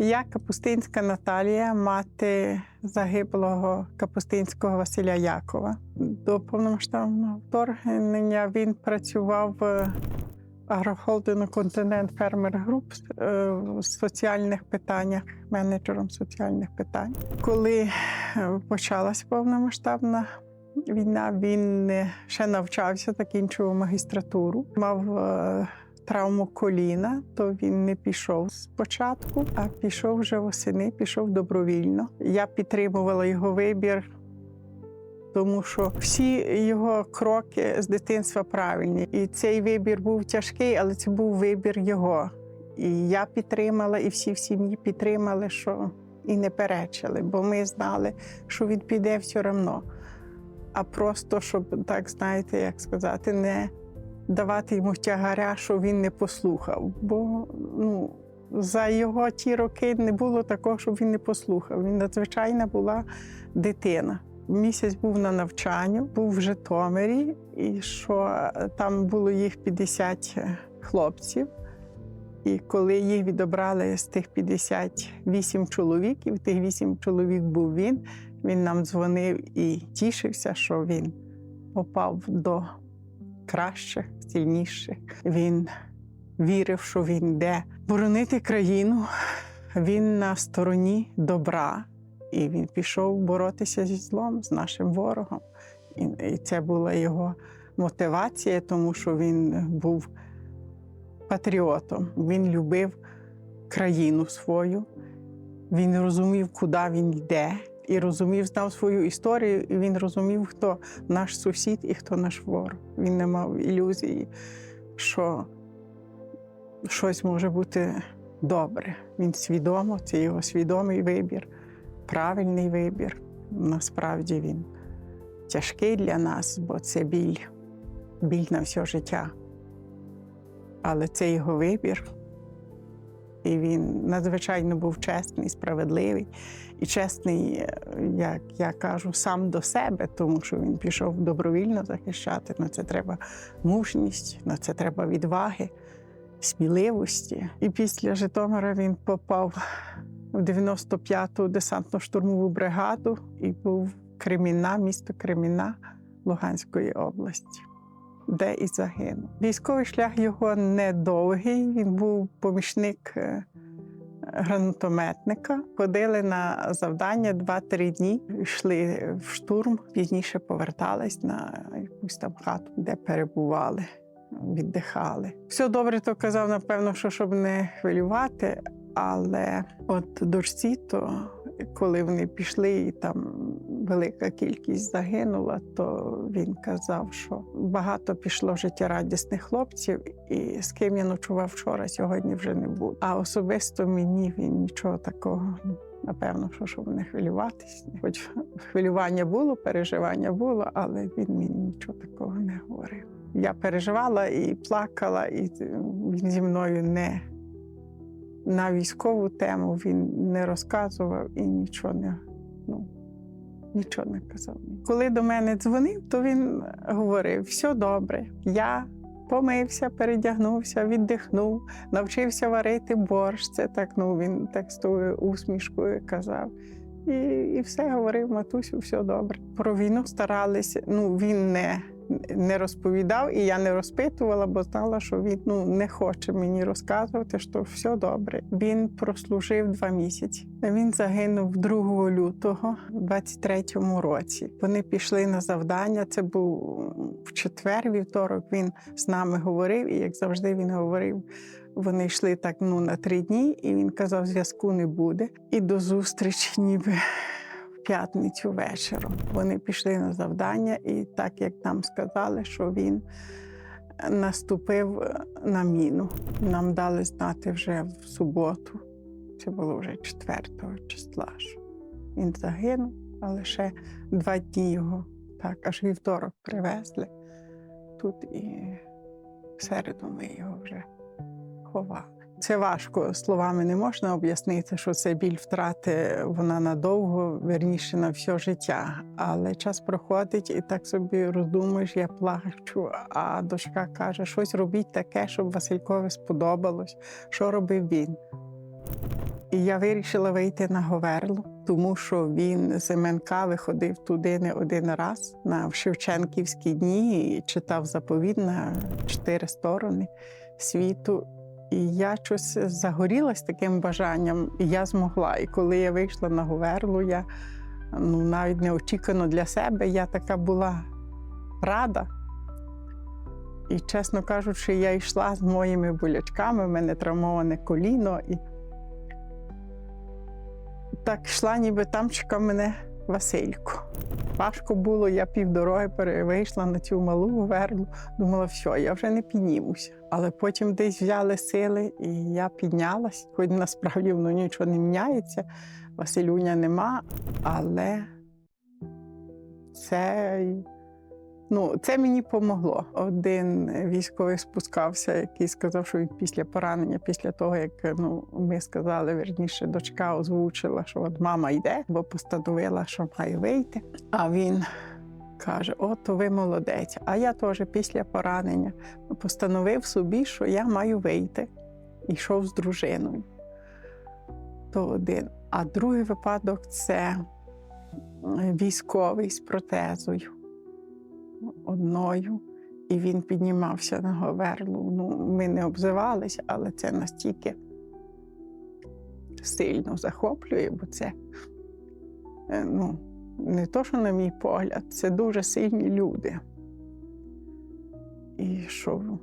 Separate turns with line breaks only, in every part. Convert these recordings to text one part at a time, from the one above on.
Я Капустинська Наталія, мати загиблого Капустинського Василя Якова. До повномасштабного вторгнення він працював в агрохолдингу Континент Фермер Груп е, в соціальних питаннях, менеджером соціальних питань. Коли е, почалась повномасштабна війна, він е, ще навчався, закінчував магістратуру, мав травму коліна, то він не пішов спочатку, а пішов вже восени, пішов добровільно. Я підтримувала його вибір, тому що всі його кроки з дитинства правильні. І цей вибір був тяжкий, але це був вибір його. І я підтримала, і всі в сім'ї підтримали, що і не перечили, бо ми знали, що він піде все одно. А просто, щоб так знаєте, як сказати, не давати йому тягаря, що він не послухав. Бо ну, за його ті роки не було такого, щоб він не послухав. Він надзвичайна була дитина. Місяць був на навчанні, був в Житомирі, і що там було їх 50 хлопців. І коли їх відобрали з тих 58 чоловіків, тих 8 чоловік був він, він нам дзвонив і тішився, що він попав до кращих, сильніших. Він вірив, що він йде боронити країну. Він на стороні добра, і він пішов боротися зі злом, з нашим ворогом. І це була його мотивація, тому що він був патріотом. Він любив країну свою, він розумів, куди він йде, і розумів, знав свою історію, і він розумів, хто наш сусід і хто наш ворог. Він не мав ілюзії, що щось може бути добре. Він свідомо, це його свідомий вибір, правильний вибір. Насправді він тяжкий для нас, бо це біль, біль на все життя. Але це його вибір. І він надзвичайно був чесний, справедливий і чесний, е, як я кажу, сам до себе, тому що він пішов добровільно захищати. На це треба мужність, на це треба відваги, сміливості. І після Житомира він попав в 95-ту десантно-штурмову бригаду і був Креміна, місто Креміна Луганської області де і загинув. Військовий шлях його недовгий. Він був помічник е, гранатометника. Ходили на завдання 2-3 дні, йшли в штурм, пізніше повертались на якусь там хату, де перебували, віддихали. Все добре, то казав, напевно, що щоб не хвилювати. Але от дочці, то коли вони пішли, і там велика кількість загинула, то він казав, що багато пішло життєрадісних хлопців, і з ким я ночував вчора, сьогодні вже не буде. А особисто мені він нічого такого. Напевно, що щоб не хвилюватись. Хоч хвилювання було, переживання було, але він мені нічого такого не говорив. Я переживала і плакала, і він зі мною не на військову тему він не розказував і нічого не ну, нічого не казав. Коли до мене дзвонив, то він говорив: все добре, я помився, передягнувся, віддихнув, навчився варити борщ. Це так, ну він текстовою усмішкою казав. І і все говорив, матусю, все добре. Про війну старалися. Ну він не не розповідав, і я не розпитувала, бо знала, що він ну, не хоче мені розказувати, що все добре. Він прослужив два місяці. Він загинув 2 лютого, 23-му році. Вони пішли на завдання. Це був в четвер, вівторок. Він з нами говорив, і як завжди, він говорив. Вони йшли так ну на три дні, і він казав, зв'язку не буде. І до зустрічі, ніби п'ятницю вечором. Вони пішли на завдання, і так як нам сказали, що він наступив на міну. Нам дали знати вже в суботу. Це було вже 4 числа. що Він загинув, але ще два дні його так, аж вівторок привезли тут і в середу ми його вже ховали. Це важко словами не можна об'яснити, що це біль втрати вона надовго, верніше на все життя. Але час проходить і так собі роздумуєш, я плачу. А дочка каже, щось робіть таке, щоб Василькові сподобалось. Що робив він? І я вирішила вийти на Говерлу, тому що він з МНК виходив туди не один раз на Шевченківські дні і читав заповіт на чотири сторони світу. І я щось загорілась таким бажанням, і я змогла. І коли я вийшла на Говерлу, я ну, навіть неочікувано для себе, я така була рада. І, чесно кажучи, я йшла з моїми болячками, в мене травмоване коліно. І так йшла, ніби там чекав мене Василько. Важко було, я півдороги перевийшла на цю малу верлу, думала, все, я вже не піднімуся. Але потім десь взяли сили, і я піднялась, хоч насправді воно нічого не міняється, Василюня нема, але це, ну, це мені помогло. Один військовий спускався, який сказав, що він після поранення, після того, як ну, ми сказали, верніше, дочка озвучила, що от мама йде, бо постановила, що має вийти. А він каже: От ви молодець. А я теж після поранення постановив собі, що я маю вийти. І йшов з дружиною. То один. А другий випадок це е, військовий з протезою одною. І він піднімався на Говерлу. Ну, ми не обзивалися, але це настільки сильно захоплює, бо це е, ну, не то, що на мій погляд, це дуже сильні люди. І що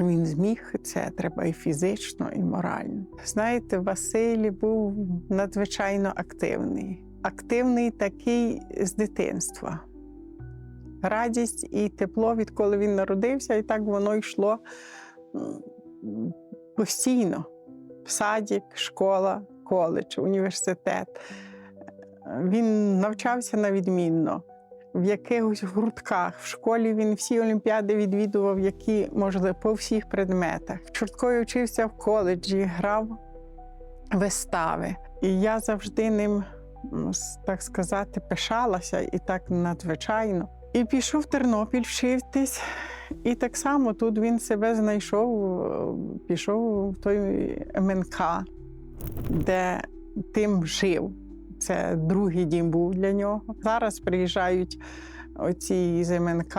він зміг, це треба і фізично, і морально. Знаєте, Василь був надзвичайно активний. Активний такий з дитинства. Радість і тепло, відколи він народився, і так воно йшло постійно. Садик, школа, коледж, університет. Він навчався на відмінно в якихось гуртках. В школі він всі олімпіади відвідував, які можливо по всіх предметах. Чорткою вчився в коледжі, грав вистави. І я завжди ним, так сказати, пишалася і так надзвичайно. І пішов в Тернопіль вчитись. І так само тут він себе знайшов, пішов в той МНК, де тим жив. Це другий дім був для нього. Зараз приїжджають оці з МНК.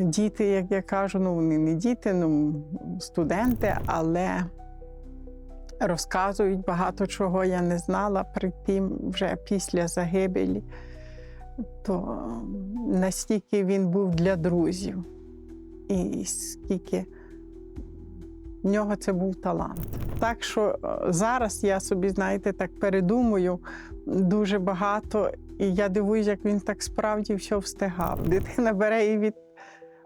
Діти, як я кажу, ну вони не діти, ну студенти, але розказують багато чого я не знала при тим вже після загибелі. То настільки він був для друзів, і скільки в нього це був талант. Так що е, зараз я собі, знаєте, так передумую дуже багато, і я дивуюсь, як він так справді все встигав. Дитина бере і від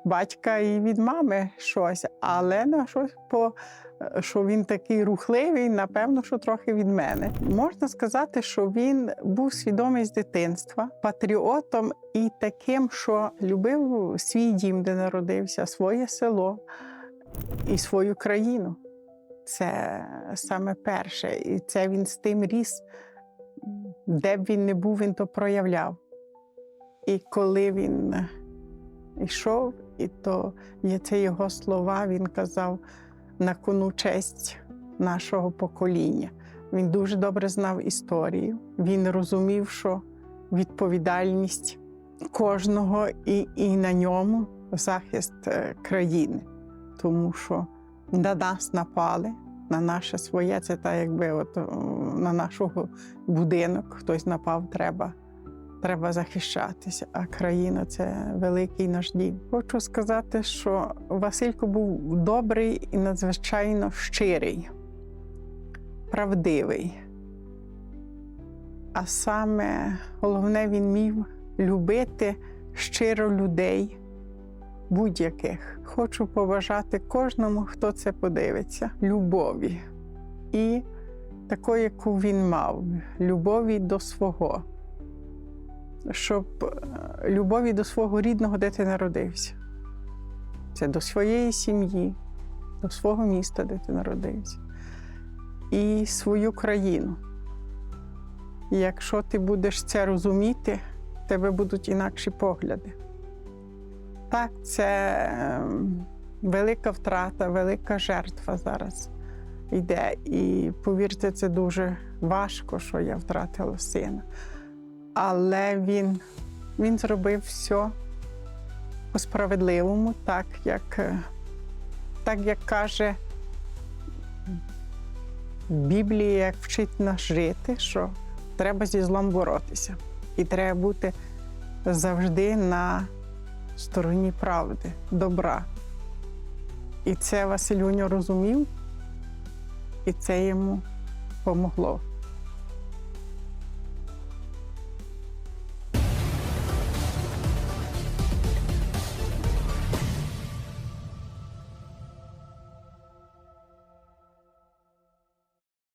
батька, і від мами щось, але на щось по. Що він такий рухливий, напевно, що трохи від мене. Можна сказати, що він був свідомий з дитинства, патріотом і таким, що любив свій дім, де народився, своє село і свою країну. Це саме перше. І це він з тим ріс. Де б він не був, він то проявляв. І коли він йшов, і то є це його слова, він казав на кону честь нашого покоління. Він дуже добре знав історію. Він розумів, що відповідальність кожного і, і на ньому захист е, країни, тому що на нас напали, на наше своє, це так, якби от на наш будинок хтось напав, треба, треба захищатися. А країна це великий наш дім. Хочу сказати, що Василько був добрий і надзвичайно щирий, правдивий. А саме головне, він міг любити щиро людей будь-яких. Хочу побажати кожному, хто це подивиться, любові і такої, яку він мав, любові до свого, щоб е, любові до свого рідного, де ти народився. Це до своєї сім'ї, до свого міста, де ти народився, і свою країну. Якщо ти будеш це розуміти, в тебе будуть інакші погляди. Так, це ем, велика втрата, велика жертва зараз йде. І повірте, це дуже важко, що я втратила сина. Але він, він зробив все по-справедливому, так як, е, так як каже Біблія, як вчить нас жити, що треба зі злом боротися. І треба бути завжди на стороні правди, добра. І це Василюню розумів, і це йому помогло.